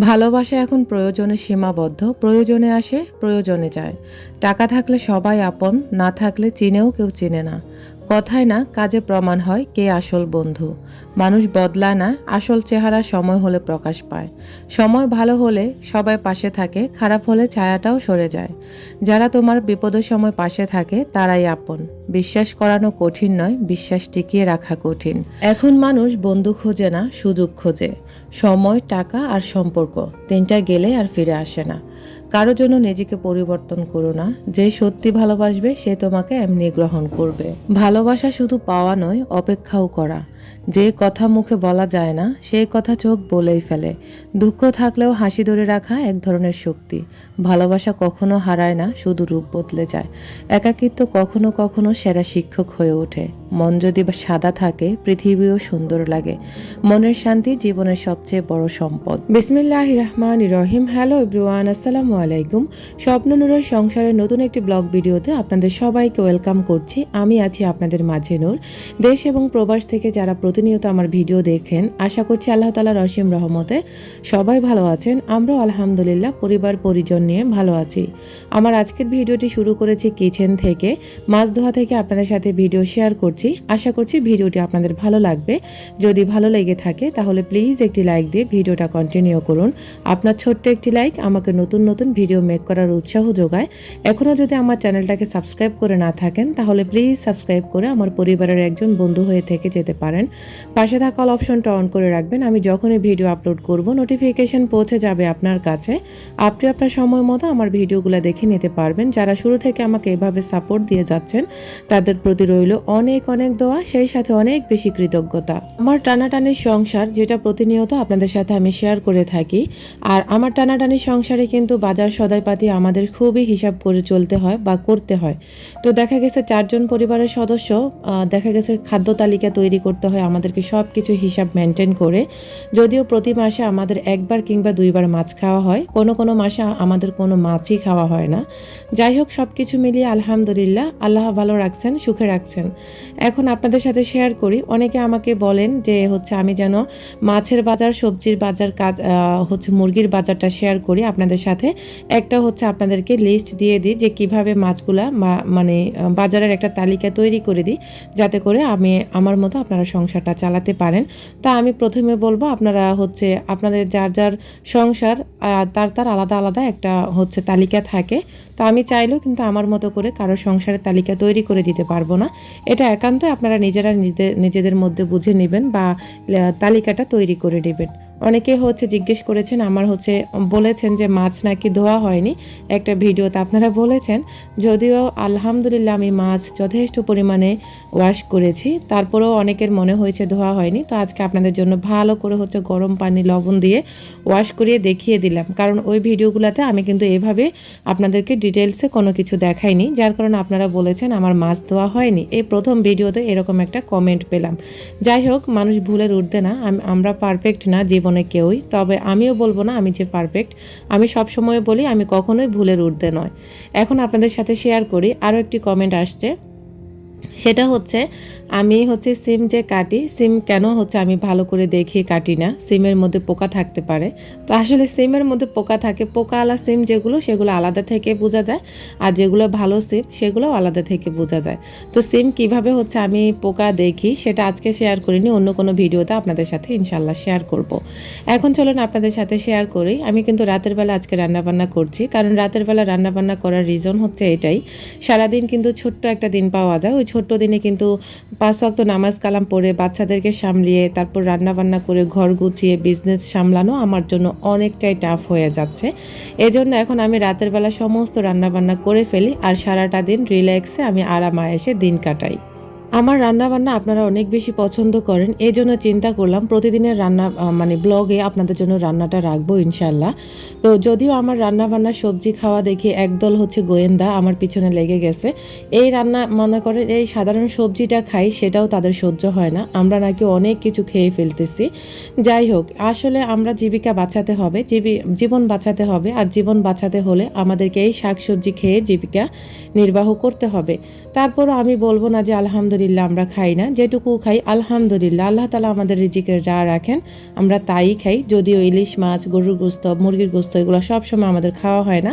ভালোবাসা এখন প্রয়োজনে সীমাবদ্ধ, প্রয়োজনে আসে, প্রয়োজনে যায়। টাকা থাকলে সবাই আপন, না থাকলে চিনেও কেউ চিনে না। কথায় না, কাজে প্রমাণ হয় কে আসল বন্ধু। মানুষ বদলায় না, আসল চেহারা সময় হলে প্রকাশ পায়। সময় ভালো হলে সবাই পাশে থাকে, খারাপ হলে ছায়াটাও সরে যায়। যারা তোমার বিপদের সময় পাশে থাকে, তারাই আপন। বিশ্বাস করানো কঠিন নয়, বিশ্বাস টিকিয়ে রাখা কঠিন। এখন মানুষ বন্ধু খোঁজে না, সুযোগ খোঁজে। সময়, টাকা আর সম্পর্ক, তিনটা গেলে আর ফিরে আসে না। কারও জন্য নিজেকে পরিবর্তন করো না, যে সত্যি ভালোবাসবে, সে তোমাকে এমনি গ্রহণ করবে। ভালোবাসা শুধু পাওয়া নয়, অপেক্ষাও করা। যে কথা মুখে বলা যায় না, সেই কথা চোখ বলেই ফেলে। দুঃখ থাকলেও হাসি ধরে রাখা এক ধরনের শক্তি। ভালোবাসা কখনো হারায় না, শুধু রূপ বদলে যায়। একাকিত্ব কখনো কখনো সেরা শিক্ষক হয়ে ওঠে। মন যদি সাদা থাকে, পৃথিবীও সুন্দর লাগে। মনের শান্তি জীবনের সবচেয়ে বড় সম্পদ। বিসমিল্লাহ রহমান রহিম। হ্যালো ইব্রুয়ান আসসালামু আলাইকুম। স্বপ্ন নূরের সংসারের নতুন একটি ব্লগ ভিডিওতে আপনাদের সবাইকে ওয়েলকাম করছি। আমি আছি আপনাদের মাঝে নূর। দেশ এবং প্রবাস থেকে যারা প্রতিনিয়ত আমার ভিডিও দেখেন। আশা করছি আল্লাহ তালা রসিম রহমতে সবাই ভালো আছেন। আমরাও আলহামদুলিল্লাহ পরিবার পরিজন নিয়ে ভালো আছি। আমার আজকের ভিডিওটি শুরু করেছি কিচেন থেকে। মাছ ধোয়া থেকে আপনাদের সাথে ভিডিও শেয়ার করছি। আশা করছি ভিডিওটি আপনাদের ভালো লাগবে। যদি ভালো লেগে থাকে তাহলে প্লিজ একটি লাইক দিয়ে ভিডিওটা কন্টিনিউ করুন। আপনার ছোট্ট একটি লাইক আমাকে নতুন নতুন ভিডিও মেক করার উৎসাহ যোগায়। এখনও যদি আমার চ্যানেলটাকে সাবস্ক্রাইব করে না থাকেন তাহলে প্লিজ সাবস্ক্রাইব করে আমার পরিবারের একজন বন্ধু হয়ে থেকে যেতে পারেন। পাশে থাকা অল অপশনটা অন করে রাখবেন। আমি যখনই ভিডিও আপলোড করব নোটিফিকেশন পৌঁছে যাবে আপনার কাছে। আপনি আপনার সময় মতো আমার ভিডিওগুলো দেখে নিতে পারবেন। যারা শুরু থেকে আমাকে এভাবে সাপোর্ট দিয়ে যাচ্ছেন, তাদের প্রতি রইল অনেক অনেক দোয়া, সেই সাথে অনেক বেশি কৃতজ্ঞতা। আমার টানাটানির সংসার, যেটা প্রতিনিয়ত আপনাদের সাথে আমি শেয়ার করে থাকি, আর আমার টানাটানির সংসারে কিন্তু বাজার সদাইপাতি আমাদের খুবই হিসাব করে চলতে হয় বা করতে হয়। তো দেখা গেছে চারজন পরিবারের সদস্য দেখা গেছে খাদ্য তালিকা তৈরি করতে হয় আমাদেরকে সব কিছু হিসাব মেনটেন করে, যদিও প্রতি মাসে আমাদের একবার কিংবা দুইবার মাছ খাওয়া হয়, কোনো কোনো মাসে আমাদের কোনো মাছই খাওয়া হয় না। যাই হোক সব কিছু মিলিয়ে আলহামদুলিল্লাহ, আল্লাহ ভালো রাখছেন, সুখে রাখছেন। এখন আপনাদের সাথে শেয়ার করি, অনেকে আমাকে বলেন যে হচ্ছে আমি যেন মাছের বাজার, সবজির বাজার, কাজ হচ্ছে মুরগির বাজারটা শেয়ার করি আপনাদের সাথে। একটা হচ্ছে আপনাদেরকে লিস্ট দিয়ে দিই যে কীভাবে মাছগুলা মানে বাজারের একটা তালিকা তৈরি করে দিই, যাতে করে আমি, আমার মতো আপনারা সংসারটা চালাতে পারেন। তা আমি প্রথমে বলব, আপনারা হচ্ছে আপনাদের যার যার সংসার তার তার আলাদা আলাদা একটা হচ্ছে তালিকা থাকে। তো আমি চাইলেও কিন্তু আমার মতো করে কারও সংসারের তালিকা তৈরি করে দিতে পারব না। এটা একান্তই আপনারা নিজেরা নিজেদের নিজেদের মধ্যে বুঝে নেবেন বা তালিকাটা তৈরি করে নেবেন। অনেকে হচ্ছে জিজ্ঞেস করেছেন, আমার হচ্ছে বলেছেন যে মাছ নাকি ধোয়া হয়নি। একটা ভিডিওতে আপনারা বলেছেন, যদিও আলহামদুলিল্লাহ আমি মাছ যথেষ্ট পরিমাণে ওয়াশ করেছি, তারপরেও অনেকের মনে হয়েছে ধোয়া হয়নি। তো আজকে আপনাদের জন্য ভালো করে হচ্ছে গরম পানি, লবণ দিয়ে ওয়াশ করিয়ে দেখিয়ে দিলাম। কারণ ওই ভিডিওগুলোতে আমি কিন্তু এভাবে আপনাদেরকে ডিটেলসে কোনো কিছু দেখাইনি, যার কারণে আপনারা বলেছেন, আমার মাছ ধোয়া হয়নি। এই প্রথম ভিডিওতে এরকম একটা কমেন্ট পেলাম। যাই হোক, মানুষ ভুলের উঠতে না আমরা পারফেক্ট না, জীবনে কেউই, তবে আমিও বলব না আমি যে পারফেক্ট আমি সবসময় বলি, আমি কখনোই ভুলের ঊর্ধ্বে নয় এখন আপনাদের সাথে শেয়ার করি, আরও একটি কমেন্ট আসছে। সেটা হচ্ছে, আমি হচ্ছে সিম যে কাটি, সিম কেন হচ্ছে আমি ভালো করে দেখে কাটি না? সিমের মধ্যে পোকা থাকতে পারে। তো আসলে সিমের মধ্যে পোকা থাকে পোকা আলা সিম যেগুলো, সেগুলো আলাদা থেকে বোঝা যায়। আর যেগুলো ভালো সিম, সেগুলোও আলাদা থেকে বোঝা যায়। তো সিম কীভাবে হচ্ছে আমি পোকা দেখি, সেটা আজকে শেয়ার করিনি, অন্য কোনো ভিডিওতে আপনাদের সাথে ইনশাল্লাহ শেয়ার করব। এখন চলুন আপনাদের সাথে শেয়ার করি। আমি কিন্তু রাতের বেলা আজকে রান্নাবান্না করছি, কারণ রাতের বেলা রান্নাবান্না করার রিজন হচ্ছে এটাই। সারাদিন কিন্তু ছোট্ট একটা দিন পাওয়া যায়, ওই ছোট্ট দিনে কিন্তু পাঁচ ওয়াক্ত নামাজ কালাম পড়ে বাচ্চাদেরকে সামলিয়ে তারপর রান্নাবান্না করে ঘর গুছিয়ে বিজনেস সামলানো আমার জন্য অনেকটাই টাফ হয়ে যাচ্ছে। এজন্য এখন আমি রাতের বেলা সমস্ত রান্নাবান্না করে ফেলি আর সারাটা দিন রিল্যাক্সে আমি আরাম এসে দিন কাটাই। আমার রান্না বান্না আপনারা অনেক বেশি পছন্দ করেন এই জন্য চিন্তা করলাম প্রতিদিনের রান্না মানে ব্লগে আপনাদের জন্য রান্নাটা রাখব ইনশাল্লাহ তো যদিও আমার রান্না বান্না সবজি খাওয়া দেখে একদল হচ্ছে গোয়েন্দা, আমার পিছনে লেগে গেছে। এই রান্না মনে করেন এই সাধারণ সবজিটা খাই, সেটাও তাদের সহ্য হয় না। আমরা নাকি অনেক কিছু খেয়ে ফেলতেছি। যাই হোক, আসলে আমরা জীবিকা বাঁচাতে হবে, জীবি- জীবন বাঁচাতে হবে, আর জীবন বাঁচাতে হলে আমাদেরকে এই শাকসবজি খেয়ে জীবিকা নির্বাহ করতে হবে। তারপরও আমি বলব না যে আলহামদুলিল্লাহ আলহামদুলিল্লাহ আমরা খাই না। যেটুকু খাই, আলহামদুলিল্লাহ। আল্লাহ তালা আমাদের রিজিকের যা রাখেন, আমরা তাই খাই। যদিও ইলিশ মাছ, গরুর গোস্ত, মুরগির গোস্ত, এগুলো সবসময় আমাদের খাওয়া হয় না।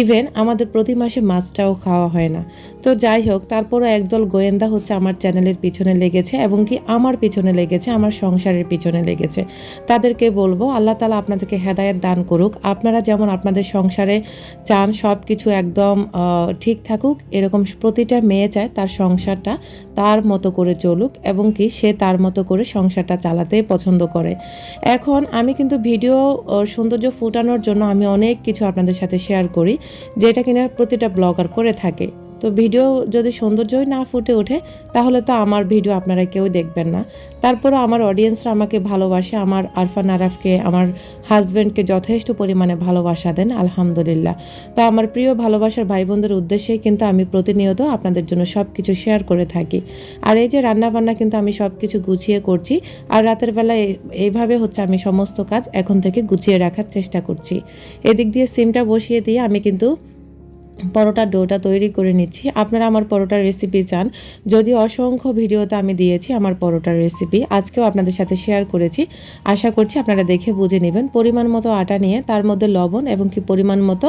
ইভেন আমাদের প্রতি মাসে মাছটাও খাওয়া হয় না। তো যাই হোক, তারপরও একদল গোয়েন্দা হচ্ছে আমার চ্যানেলের পিছনে লেগেছে এবং কি আমার পিছনে লেগেছে, আমার সংসারের পিছনে লেগেছে। তাদেরকে বলব, আল্লাহ তালা আপনাদেরকে হেদায়েত দান করুক। আপনারা যেমন আপনাদের সংসারে চান সব কিছু একদম ঠিক থাকুক, এরকম প্রতিটা মেয়ে চায় তার সংসারটা তার মতো করে চলুক এবং কি সে তার মতো করে সংসারটা চালাতে পছন্দ করে। এখন আমি কিন্তু ভিডিও সৌন্দর্য ফুটানোর জন্য আমি অনেক কিছু আপনাদের সাথে শেয়ার করি, যেটা কিনা প্রতিটা ব্লগার করে থাকে। তো ভিডিও যদি সৌন্দর্যই না ফুটে ওঠে, তাহলে তো আমার ভিডিও আপনারা কেউ দেখবেন না। তারপরে আমার অডিয়েন্সরা আমাকে ভালোবাসে, আমার আরফান আরাফকে, আমার হাজব্যান্ডকে যথেষ্ট পরিমাণে ভালোবাসা দেন, আলহামদুলিল্লাহ। তো আমার প্রিয় ভালোবাসার ভাই বোনদের উদ্দেশ্যেই কিন্তু আমি প্রতিনিয়ত আপনাদের জন্য সব কিছু শেয়ার করে থাকি। আর এই যে রান্নাবান্না কিন্তু আমি সব কিছু গুছিয়ে করছি, আর রাতের বেলা এইভাবে হচ্ছে আমি সমস্ত কাজ এখন থেকে গুছিয়ে রাখার চেষ্টা করছি। এদিক দিয়ে সিমটা বসিয়ে দিয়ে আমি কিন্তু পরোটার ডোটা তৈরি করে নিচ্ছি। আপনারা আমার পরোটার রেসিপি চান। যদি অসংখ্য ভিডিওতে আমি দিয়েছি আমার পরোটার রেসিপি আজকেও আপনাদের সাথে শেয়ার করেছি। আশা করছি আপনারা দেখে বুঝে নেবেন। পরিমাণ মতো আটা নিয়ে, তার মধ্যে লবণ এবং কি পরিমাণ মতো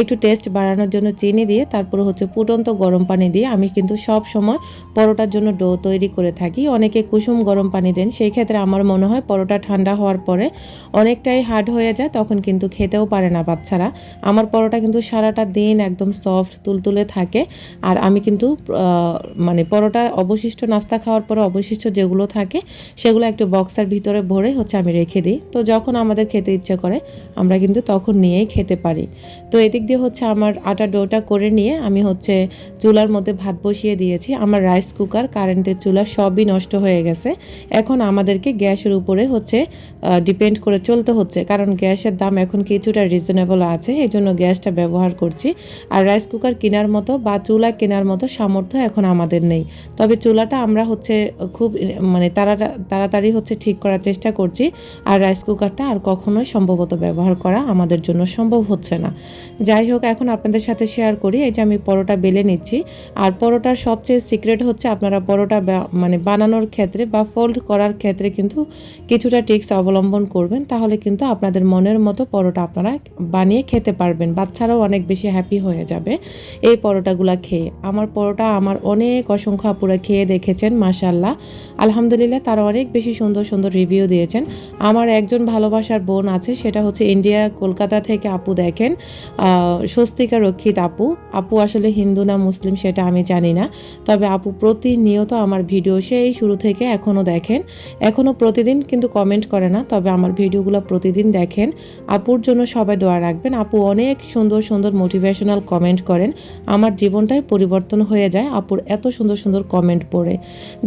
একটু টেস্ট বাড়ানোর জন্য চিনি দিয়ে, তারপরে হচ্ছে ফুটন্ত গরম পানি দিয়ে আমি কিন্তু সব সময় পরোটার জন্য ডো তৈরি করে থাকি। অনেকে কুসুম গরম পানি দেন, সেই ক্ষেত্রে আমার মনে হয় পরোটা ঠান্ডা হওয়ার পরে অনেকটাই হার্ড হয়ে যায়, তখন কিন্তু খেতেও পারে না বাচ্চারা। আমার পরোটা কিন্তু সারাটা দিন একদম সফট তুলতুলে থাকে। আর আমি কিন্তু মানে পরোটা অবশিষ্ট, নাস্তা খাওয়ার পরে অবশিষ্ট যেগুলো থাকে, সেগুলো একটু বক্সের ভিতরে ভরে হচ্ছে আমি রেখে দিই। তো যখন আমাদের খেতে ইচ্ছে করে, আমরা কিন্তু তখন নিয়েই খেতে পারি। তো এদিক দিয়ে হচ্ছে আমার আটা ডোটা করে নিয়ে আমি হচ্ছে চুলার মধ্যে ভাত বসিয়ে দিয়েছি। আমার রাইস কুকার, কারেন্টের চুলা সবই নষ্ট হয়ে গেছে। এখন আমাদেরকে গ্যাসের উপরে হচ্ছে ডিপেন্ড করে চলতে হচ্ছে। কারণ গ্যাসের দাম এখন কিছুটা রিজনেবল আছে এই জন্য গ্যাসটা ব্যবহার করছি। আর রাইস কুকার কেনার মতো বা চুলা কেনার মতো সামর্থ্য এখন আমাদের নেই। তবে চুলাটা আমরা হচ্ছে খুব মানে তারা, তাড়াতাড়ি হচ্ছে ঠিক করার চেষ্টা করছি আর রাইস কুকারটা আর কখনোই সম্ভবত ব্যবহার করা আমাদের জন্য সম্ভব হচ্ছে না। যাই হোক, এখন আপনাদের সাথে শেয়ার করি। এই যে আমি পরোটা বেলে নিচ্ছি। আর পরোটার সবচেয়ে সিক্রেট হচ্ছে আপনারা পরোটা মানে বানানোর ক্ষেত্রে বা ফোল্ড করার ক্ষেত্রে কিন্তু কিছুটা টিক্স অবলম্বন করবেন। তাহলে কিন্তু আপনাদের মনের মতো পরোটা আপনারা বানিয়ে খেতে পারবেন। বাচ্চারাও অনেক বেশি হ্যাপি হয়ে যাবে। এই পরোটাগুলা খেয়ে। আমার পরোটা আমার অনেক অসংখ্য আপুরা খেয়ে দেখেছেন মাশাল্লাহ আলহামদুলিল্লাহ তারা অনেক বেশি সুন্দর সুন্দর রিভিউ দিয়েছেন। আমার একজন ভালোবাসার বোন আছে, সেটা হচ্ছে ইন্ডিয়া, কলকাতা থেকে আপু দেখেন। স্বস্তিকা রক্ষিত আপু। আপু আসলে হিন্দু না মুসলিম সেটা আমি জানি না। তবে আপু প্রতিনিয়ত আমার ভিডিও সেই শুরু থেকে এখনও দেখেন। এখনও প্রতিদিন কিন্তু কমেন্ট করে না, তবে আমার ভিডিওগুলো প্রতিদিন দেখেন। আপুর জন্য সবাই দোয়া রাখবেন। আপু অনেক সুন্দর সুন্দর মোটিভেশনাল কমেন্ট করেন, আমার জীবনটাই পরিবর্তন হয়ে যায়। আপুর এত সুন্দর সুন্দর কমেন্ট পড়ে।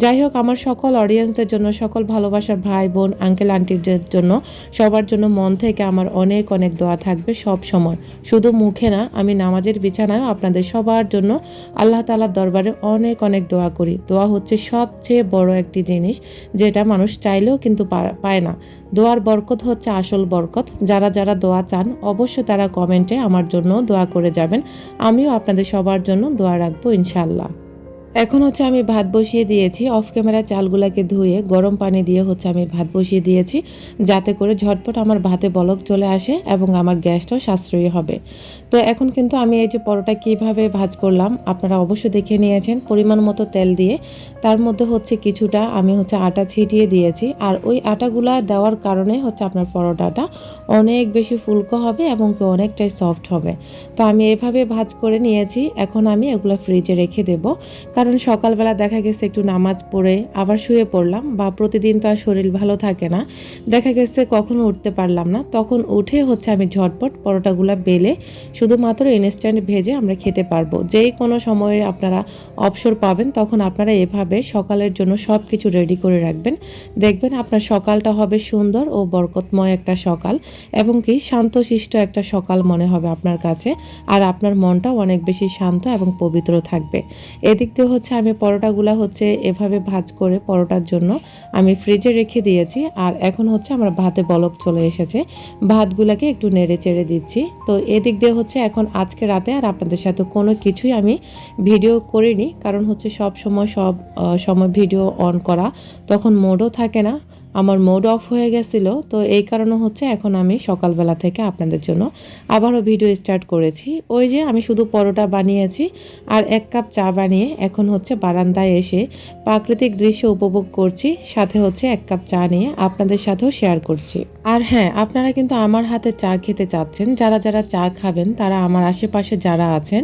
যাই হোক, আমার সকল অডিয়েন্সদের জন্য, সকল ভালোবাসার ভাই, বোন আঙ্কেল আন্টিদের জন্য, সবার জন্য মন থেকে আমার অনেক অনেক দোয়া থাকবে সব সময়। শুধু মুখে না, আমি নামাজের বিছানায় আপনাদের সবার জন্য আল্লাহ তালার দরবারে অনেক অনেক দোয়া করি। দোয়া হচ্ছে সবচেয়ে বড় একটি জিনিস, যেটা মানুষ চাইলেও কিন্তু পায় না। দোয়ার বরকত হচ্ছে আসল বরকত। যারা যারা দোয়া চান, অবশ্যই তারা কমেন্টে আমার জন্য দোয়া করে যাবেন। আমিও আপনাদের সবার জন্য দোয়া রাখব ইনশাল্লাহ এখন হচ্ছে আমি ভাত বসিয়ে দিয়েছি। অফ ক্যামেরা চালগুলাকে ধুয়ে গরম পানি দিয়ে হচ্ছে আমি ভাত বসিয়ে দিয়েছি। যাতে করে ঝটপট আমার ভাতে বলক চলে আসে এবং আমার গ্যাসটাও সাশ্রয়ী হবে। তো এখন কিন্তু আমি এই যে পরোটা কীভাবে ভাজ করলাম, আপনারা অবশ্যই দেখে নিয়েছেন। পরিমাণ মতো তেল দিয়ে তার মধ্যে হচ্ছে কিছুটা আমি হচ্ছে আটা ছিটিয়ে দিয়েছি। আর ওই আটাগুলা দেওয়ার কারণে হচ্ছে আপনার পরোটাটা অনেক বেশি ফুলকো হবে এবং কি অনেকটাই সফট হবে। তো আমি এভাবে ভাজ করে নিয়েছি। এখন আমি এগুলো ফ্রিজে রেখে দেব। কারণ সকালবেলা দেখা গেছে একটু নামাজ পড়ে আবার শুয়ে পড়লাম, বা প্রতিদিন তো আর শরীর ভালো থাকে না। দেখা গেছে কখনো উঠতে পারলাম না। তখন উঠে হচ্ছে আমি ঝটপট পরোটাগুলো বেলে শুধুমাত্র ইনস্ট্যান্ট ভেজে আমরা খেতে পারব। যেই কোনো সময়ে আপনারা অবসর পাবেন, তখন আপনারা এভাবে সকালের জন্য সব কিছু রেডি করে রাখবেন। দেখবেন আপনার সকালটা হবে সুন্দর ও বরকতময় একটা সকাল, এবং কি শান্তশিষ্ট একটা সকাল মনে হবে আপনার কাছে, আর আপনার মনটাও অনেক বেশি শান্ত এবং পবিত্র থাকবে। এদিক দিয়ে হচ্ছে আমি পরোটাগুলো হচ্ছে এভাবে ভাজ করে পরোটার জন্য আমি ফ্রিজে রেখে দিয়েছি। আর এখন হচ্ছে আমার ভাতে বলক চলে এসেছে। ভাতগুলোকে একটু নেড়ে চেড়ে দিচ্ছি। তো এদিক দিয়ে হচ্ছে এখন আজকে রাতে আর আপনাদের সাথে কোনো কিছুই আমি ভিডিও করিনি। কারণ হচ্ছে সব সময় সব সময় ভিডিও অন করা। তখন মোডও থাকে না। আমার মোড অফ হয়ে গেছিল। তো এই কারণে হচ্ছে এখন আমি সকালবেলা থেকে আপনাদের জন্য আবারও ভিডিও স্টার্ট করেছি। ওই যে আমি শুধু পরোটা বানিয়েছি আর এক কাপ চা বানিয়ে এখন হচ্ছে বারান্দায় এসে প্রাকৃতিক দৃশ্য উপভোগ করছি, সাথে হচ্ছে এক কাপ চা নিয়ে আপনাদের সাথেও শেয়ার করছি। আর হ্যাঁ আপনারা কিন্তু আমার হাতে চা খেতে চাচ্ছেন। যারা যারা চা খাবেন, তারা আমার আশেপাশে যারা আছেন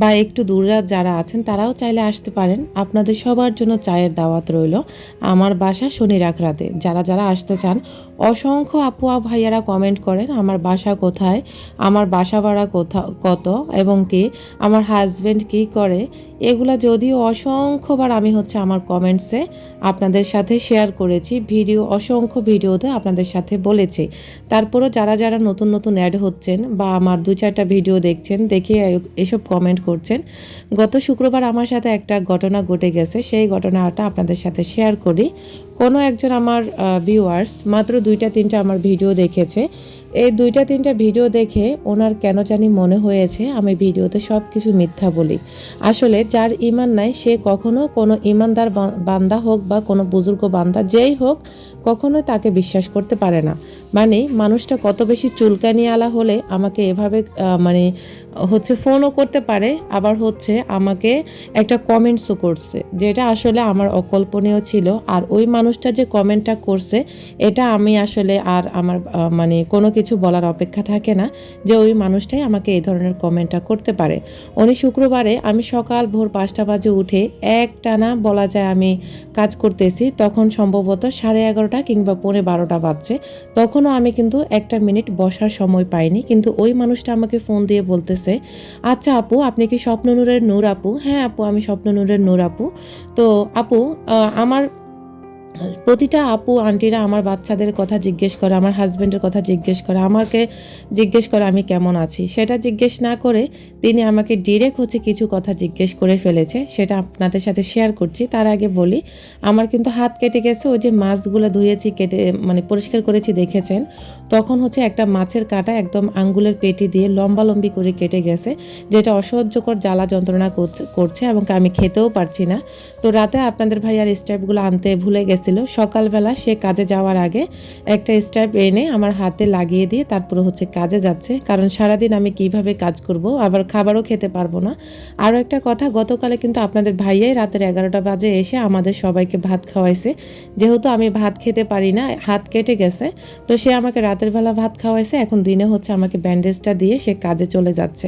বা একটু দূরে যারা আছেন, তারাও চাইলে আসতে পারেন। আপনাদের সবার জন্য চায়ের দাওয়াত রইল আমার বাসা শনি রাতে যারা যারা আসতে চান, অসংখ্য আপু ভাইয়ারা কমেন্ট করেন, আমার বাসা কোথায়? আমার বাসা ভাড়া কোথা, কত? এবং কি? আমার হাজব্যান্ড কি করে? এগুলো যদিও অসংখ্যবার আমি হচ্ছে আমার কমেন্টসে আপনাদের সাথে শেয়ার করেছি, ভিডিও, অসংখ্য ভিডিওতে আপনাদের সাথে বলেছি। তারপরও যারা যারা নতুন নতুন অ্যাড হচ্ছেন বা আমার দু চারটা ভিডিও দেখছেন, দেখে এসব কমেন্ট করছেন, গত শুক্রবার আমার সাথে একটা ঘটনা ঘটে গেছে, সেই ঘটনাটা আপনাদের সাথে শেয়ার করি। কোনো একজন আমার ভিউয়ার্স মাত্র দুইটা তিনটা আমার ভিডিও দেখেছে। এই দুইটা, তিনটা ভিডিও দেখে ওনার কেন জানি মনে হয়েছে, আমি ভিডিওতে সব কিছু মিথ্যা বলি। আসলে যার ইমান নাই, সে কখনো কোনো ইমানদার বান্দা হোক বা কোনো বুজুর্গ বান্দা যেই হোক, কখনোই তাকে বিশ্বাস করতে পারে না। মানে মানুষটা কত বেশি চুলকানি আলা হলে আমাকে এভাবে মানে হচ্ছে ফোনও করতে পারে, আবার হচ্ছে আমাকে একটা কমেন্টসও করছে, যেটা আসলে আমার অকল্পনীয় ছিল। আর ওই মানুষটা যে কমেন্টটা করছে, এটা আমি আসলে আর আমার মানে কোনো কিছু বলার অপেক্ষা থাকে না যে ওই মানুষটাই আমাকে এই ধরনের কমেন্টটা করতে পারে। উনি শুক্রবারে আমি সকাল ভোর পাঁচটা বাজে উঠে এক টানা বলা যায় আমি কাজ করতেছি, তখন সম্ভবত সাড়ে এগারোটা কিংবা পৌনে বারোটা বাজছে। তখনও আমি কিন্তু একটা মিনিট বসার সময় পাইনি, কিন্তু ওই মানুষটা আমাকে ফোন দিয়ে বলতেছে আচ্ছা আপু, আপনি কি স্বপ্ন স্বপ্ননূরের নূর আপু? হ্যাঁ আপু, আমি স্বপ্ননূরের নূর আপু। তো আপু আমার প্রতিটা আপু, আন্টিরা আমার বাচ্চাদের কথা জিজ্ঞেস করে, আমার হাজব্যান্ডের কথা জিজ্ঞেস করে, আমাকে জিজ্ঞেস করে, আমি কেমন আছি? সেটা জিজ্ঞেস না করে তিনি আমাকে ডিরেক্ট হচ্ছে কিছু কথা জিজ্ঞেস করে ফেলেছে, সেটা আপনাদের সাথে শেয়ার করছি। তার আগে বলি, আমার কিন্তু হাত কেটে গেছে, ওই যে মাছগুলো ধুয়েছি, কেটে মানে পরিষ্কার করেছি, দেখেছেন? তখন হচ্ছে একটা মাছের কাঁটা একদম আঙ্গুলের পেটি দিয়ে লম্বা লম্বি করে কেটে গেছে, যেটা অসহ্যকর জ্বালা যন্ত্রণা করছে- এবং আমি খেতেও পারছি না। তো রাতে আপনাদের ভাই আর স্টেপগুলো আনতে ভুলে গেছিল সকালবেলা সে কাজে যাওয়ার আগে একটা স্ট্যাপ এনে আমার হাতে লাগিয়ে দিয়ে তারপরে হচ্ছে কাজে যাচ্ছে। কারণ সারাদিন আমি কীভাবে কাজ করব, আবার খাবারও খেতে পারব না। আরও একটা কথা, গতকালে কিন্তু আপনাদের ভাইয়াই রাতের এগারোটা বাজে এসে আমাদের সবাইকে ভাত খাওয়াইছে। যেহেতু আমি ভাত খেতে পারি না, হাত কেটে গেছে, তো সে আমাকে রাতের বেলা ভাত খাওয়াইছে। এখন দিনে হচ্ছে আমাকে ব্যান্ডেজটা দিয়ে সে কাজে চলে যাচ্ছে।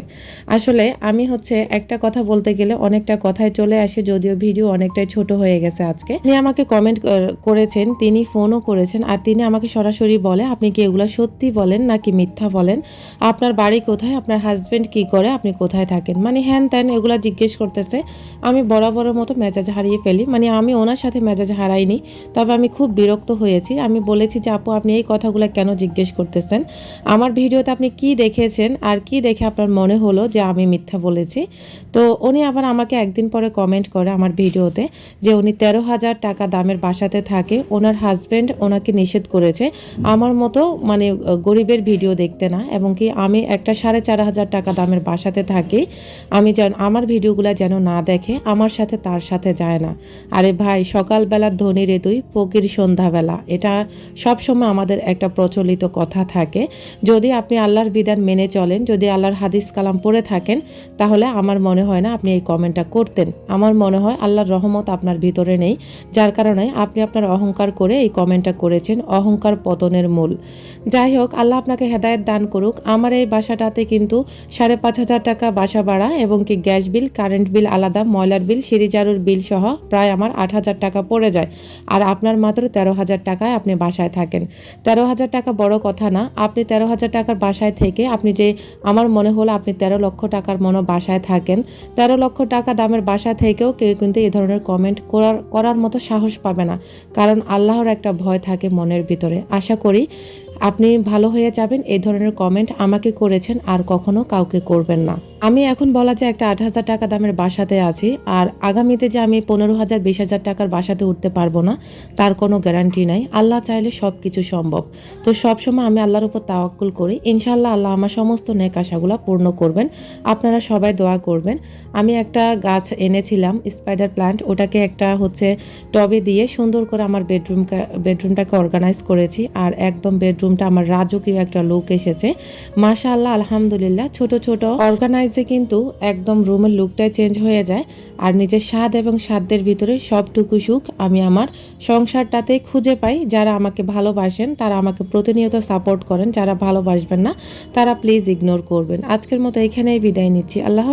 আসলে আমি হচ্ছে একটা কথা বলতে গেলে অনেকটা কথায় চলে আসে, যদিও ভিডিও অনেকটাই ছোট হয়ে গেছে আজকে। তিনি আমাকে কমেন্ট করেছেন তিনি ফোনও করেছেন আর তিনি আমাকে সরাসরি বলে, আপনি কি এগুলো সত্যি বলেন নাকি মিথ্যা বলেন? আপনার বাড়ি কোথায়? আপনার হাজবেন্ড কি করে? আপনি কোথায় থাকেন? মানে হ্যান ত্যান এগুলো জিজ্ঞেস করতেছে। আমি বরাবরের মতো মেজাজ হারিয়ে ফেলি। মানে আমি ওনার সাথে মেজাজ হারাইনি, তবে আমি খুব বিরক্ত হয়েছি। আমি বলেছি যে, আপু, আপনি এই কথাগুলো কেন জিজ্ঞেস করতেছেন? আমার ভিডিওতে আপনি কি দেখেছেন? আর কি দেখে আপনার মনে হলো যে, আমি মিথ্যা বলেছি? তো উনি আবার আমাকে একদিন পরে কমেন্ট করে আমার ভিডিওতে যে, উনি তেরো হাজার টাকা দামের বাসাতে থাকে। ওনার হাজব্যান্ড ওনাকে নিষেধ করেছে। আমার মতো মানে গরিবের ভিডিও দেখতে না। এবং কি আমি একটা সাড়ে চার হাজার টাকা দামের বাসাতে থাকি। আমি যেন, আমার ভিডিওগুলো যেন না দেখে, আমার সাথে তার সাথে যায় না। আরে ভাই সকালবেলার ধনী রে তুই, ফকির সন্ধ্যাবেলা। এটা সবসময় আমাদের একটা প্রচলিত কথা থাকে। যদি আপনি আল্লাহর বিধান মেনে চলেন, যদি আল্লাহর হাদিস কালাম পড়ে থাকেন, তাহলে আমার মনে হয় না আপনি এই কমেন্টটা করতেন। আমার মনে হয় আল্লাহর রহমত আপনার ভিতরে নেই। যার কারণে আপনি আপনার অহংকার করে এই কমেন্টটা করেছেন, অহংকার পতনের মূল। যাই হোক, আল্লাহ আপনাকে হেদায়েত দান করুক। আমার এই বাসাটাতে কিন্তু সাড়ে পাঁচ হাজার টাকা বাসা ভাড়া এবং কি গ্যাস বিল, কারেন্ট বিল আলাদা, ময়লার বিল সিঁড়িজারুর বিল সহ প্রায় আমার আট হাজার টাকা পড়ে যায়। আর আপনার মাত্র তেরো হাজার টাকায় আপনি বাসায় থাকেন। তেরো হাজার টাকা বড় কথা না, আপনি তেরো হাজার টাকার বাসায় থেকে আপনি যে আমার মনে হলো আপনি তেরো লক্ষ টাকার মনো বাসায় থাকেন, তেরো লক্ষ টাকা দামের বাসা থেকেও কেউ কিন্তু এই ধরনের কমেন্ট করার করার মতো সাহস পাবে না। কারণ আল্লাহর একটা ভয় থাকে মনের ভিতরে। আশা করি আপনি ভালো হয়ে যাবেন এই ধরনের কমেন্ট আমাকে করেছেন আর কখনো কাউকে করবেন না। আমি এখন বলা যায় একটা আট হাজার টাকা দামের বাসাতে আছি আর আগামীতে যে আমি পনেরো হাজার, বিশ হাজার টাকার বাসাতে উঠতে পারব না, তার কোনো গ্যারান্টি নাই। আল্লাহ চাইলে সব কিছু সম্ভব। তো সবসময় আমি আল্লাহর উপর তাওয়াক্কুল করি। ইনশাল্লাহ আল্লাহ আমার সমস্ত নেক আশাগুলো পূর্ণ করবেন। আপনারা সবাই দোয়া করবেন। আমি একটা গাছ এনেছিলাম স্পাইডার প্লান্ট ওটাকে একটা হচ্ছে টবে দিয়ে সুন্দর করে আমার বেডরুম বেডরুমটাকে অর্গানাইজ করেছি আর একদম বেডরুমটা আমার রাজকীয় একটা লুক এসেছে। মাশা আল্লাহ আলহামদুলিল্লাহ। ছোট ছোট। অর্গানাইজে কিন্তু একদম রুমের লুকটাই চেঞ্জ হয়ে যায়। আর নিজের স্বাদ এবং সাধ্যের ভিতরে সবটুকু সুখ আমি আমার সংসারটাতেই খুঁজে পাই। যারা আমাকে ভালোবাসেন, তারা আমাকে প্রতিনিয়ত সাপোর্ট করেন। যারা ভালোবাসবেন না, তারা প্লিজ ইগনোর করবেন। আজকের মতো এখানেই বিদায় নিচ্ছি। আল্লাহ